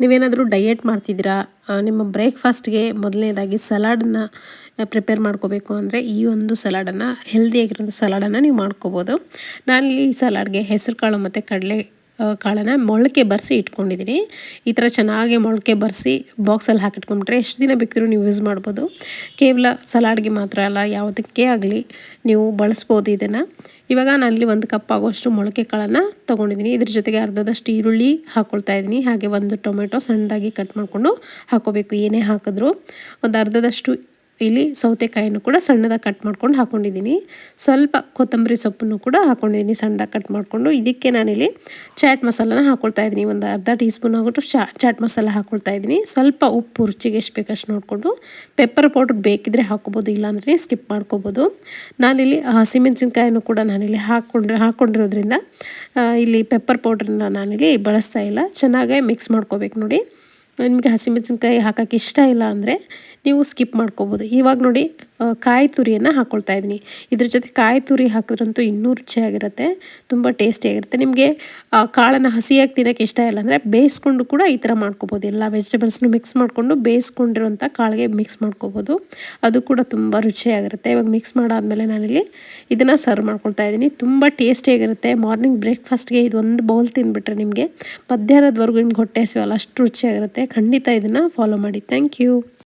ನೀವೇನಾದರೂ ಡಯೆಟ್ ಮಾಡ್ತಿದ್ದೀರಾ? ನಿಮ್ಮ ಬ್ರೇಕ್ಫಾಸ್ಟ್ಗೆ ಮೊದಲನೇದಾಗಿ ಸಲಾಡನ್ನು ಪ್ರಿಪೇರ್ ಮಾಡ್ಕೋಬೇಕು ಅಂದರೆ ಈ ಒಂದು ಸಲಾಡನ್ನು ಹೆಲ್ದಿಯಾಗಿರೋ ಸಲಾಡನ್ನು ನೀವು ಮಾಡ್ಕೋಬೋದು. ನಾನಿಲ್ಲಿ ಈ ಸಲಾಡ್ಗೆ ಹೆಸರು ಕಾಳು ಮತ್ತು ಕಡಲೆ ಕಾಳನ್ನು ಮೊಳಕೆ ಬರೆಸಿ ಇಟ್ಕೊಂಡಿದ್ದೀನಿ ಈ ಥರ ಚೆನ್ನಾಗಿ ಮೊಳಕೆ ಬರೆಸಿ ಬಾಕ್ಸಲ್ಲಿ ಹಾಕಿಟ್ಕೊಂಡ್ಬಿಟ್ರೆ ಎಷ್ಟು ದಿನ ಬೇಕಿದ್ರೂ ನೀವು ಯೂಸ್ ಮಾಡ್ಬೋದು. ಕೇವಲ ಸಲಾಡ್ಗೆ ಮಾತ್ರ ಅಲ್ಲ, ಯಾವುದಕ್ಕೆ ಆಗಲಿ ನೀವು ಬಳಸ್ಬೋದು ಇದನ್ನು. ಇವಾಗ ನಾನಿಲ್ಲಿ ಒಂದು ಕಪ್ ಆಗುವಷ್ಟು ಮೊಳಕೆ ಕಾಳನ್ನು ತೊಗೊಂಡಿದ್ದೀನಿ ಇದ್ರ ಜೊತೆಗೆ ಅರ್ಧದಷ್ಟು ಈರುಳ್ಳಿ ಹಾಕ್ಕೊಳ್ತಾ ಇದ್ದೀನಿ ಹಾಗೆ ಒಂದು ಟೊಮೆಟೊ ಸಣ್ಣದಾಗಿ ಕಟ್ ಮಾಡಿಕೊಂಡು ಹಾಕೋಬೇಕು. ಏನೇ ಹಾಕಿದ್ರು. ಒಂದು ಅರ್ಧದಷ್ಟು ಇಲ್ಲಿ ಸೌತೆಕಾಯಿನೂ ಕೂಡ ಸಣ್ಣದಾಗಿ ಕಟ್ ಮಾಡ್ಕೊಂಡು ಹಾಕ್ಕೊಂಡಿದ್ದೀನಿ ಸ್ವಲ್ಪ ಕೊತ್ತಂಬರಿ ಸೊಪ್ಪನ್ನು ಕೂಡ ಹಾಕ್ಕೊಂಡಿದ್ದೀನಿ ಸಣ್ಣದಾಗಿ ಕಟ್ ಮಾಡಿಕೊಂಡು. ಇದಕ್ಕೆ ನಾನಿಲ್ಲಿ ಚಾಟ್ ಮಸಾಲನ ಹಾಕ್ಕೊಳ್ತಾ ಇದ್ದೀನಿ. ಒಂದು ಅರ್ಧ ಟೀ ಸ್ಪೂನ್ ಚಾ ಚಾಟ್ ಮಸಾಲ ಹಾಕ್ಕೊಳ್ತಾ ಇದ್ದೀನಿ. ಸ್ವಲ್ಪ ಉಪ್ಪು, ರುಚಿಗೆ ಎಷ್ಟು ಬೇಕಷ್ಟು ನೋಡಿಕೊಂಡು ಪೆಪ್ಪರ್ ಪೌಡ್ರ್ ಬೇಕಿದ್ರೆ ಹಾಕ್ಕೊಬೋದು ಇಲ್ಲಾಂದರೆ ಸ್ಕಿಪ್ ಮಾಡ್ಕೋಬೋದು. ನಾನಿಲ್ಲಿ ಹಸಿಮೆಣಸಿನ್ಕಾಯಿನೂ ಕೂಡ ನಾನಿಲ್ಲಿ ಹಾಕ್ಕೊಂಡ್ರೆ ಹಾಕ್ಕೊಂಡಿರೋದ್ರಿಂದ ಇಲ್ಲಿ ಪೆಪ್ಪರ್ ಪೌಡ್ರನ್ನ ನಾನಿಲ್ಲಿ ಬಳಸ್ತಾ ಇಲ್ಲ. ಚೆನ್ನಾಗೇ ಮಿಕ್ಸ್ ಮಾಡ್ಕೋಬೇಕು ನೋಡಿ. ನಿಮಗೆ ಹಸಿಮೆಣಸಿನ್ಕಾಯಿ ಹಾಕೋಕ್ಕೆ ಇಷ್ಟ ಇಲ್ಲ ಅಂದರೆ ನೀವು ಸ್ಕಿಪ್ ಮಾಡ್ಕೋಬೋದು. ಇವಾಗ ನೋಡಿ ಕಾಯಿ ತುರಿಯನ್ನು ಹಾಕ್ಕೊಳ್ತಾ ಇದ್ದೀನಿ. ಇದ್ರ ಜೊತೆ ಕಾಯಿ ತುರಿ ಹಾಕಿದ್ರಂತೂ ಇನ್ನೂ ರುಚಿಯಾಗಿರುತ್ತೆ, ತುಂಬ ಟೇಸ್ಟಿಯಾಗಿರುತ್ತೆ ನಿಮಗೆ ಕಾಳನ್ನು ಹಸಿಯಾಗಿ ತಿನ್ನೋಕ್ಕೆ ಇಷ್ಟ ಇಲ್ಲ ಅಂದರೆ ಬೇಯಿಸ್ಕೊಂಡು ಕೂಡ ಈ ಥರ ಮಾಡ್ಕೋಬೋದು. ಎಲ್ಲ ವೆಜಿಟೇಬಲ್ಸ್ನು ಮಿಕ್ಸ್ ಮಾಡಿಕೊಂಡು ಬೇಯಿಸ್ಕೊಂಡಿರುವಂಥ ಕಾಳಿಗೆ ಮಿಕ್ಸ್ ಮಾಡ್ಕೋಬೋದು. ಅದು ಕೂಡ ತುಂಬ ರುಚಿಯಾಗಿರುತ್ತೆ. ಇವಾಗ ಮಿಕ್ಸ್ ಮಾಡಾದಮೇಲೆ ನಾನಿಲ್ಲಿ ಇದನ್ನು ಸರ್ವ್ ಮಾಡ್ಕೊಳ್ತಾ ಇದ್ದೀನಿ. ತುಂಬ ಟೇಸ್ಟಿಯಾಗಿರುತ್ತೆ ಮಾರ್ನಿಂಗ್ ಬ್ರೇಕ್ಫಾಸ್ಟ್ಗೆ ಇದೊಂದು ಬೌಲ್ ತಿಂದುಬಿಟ್ರೆ ನಿಮಗೆ ಮಧ್ಯಾಹ್ನದವರೆಗೂ ನಿಮ್ಗೆ ಹೊಟ್ಟೆ ಹಸಿವಲ್ಲ, ಅಷ್ಟು ರುಚಿಯಾಗಿರುತ್ತೆ. ಖಂಡಿತ ಇದನ್ನು ಫಾಲೋ ಮಾಡಿ. Thank you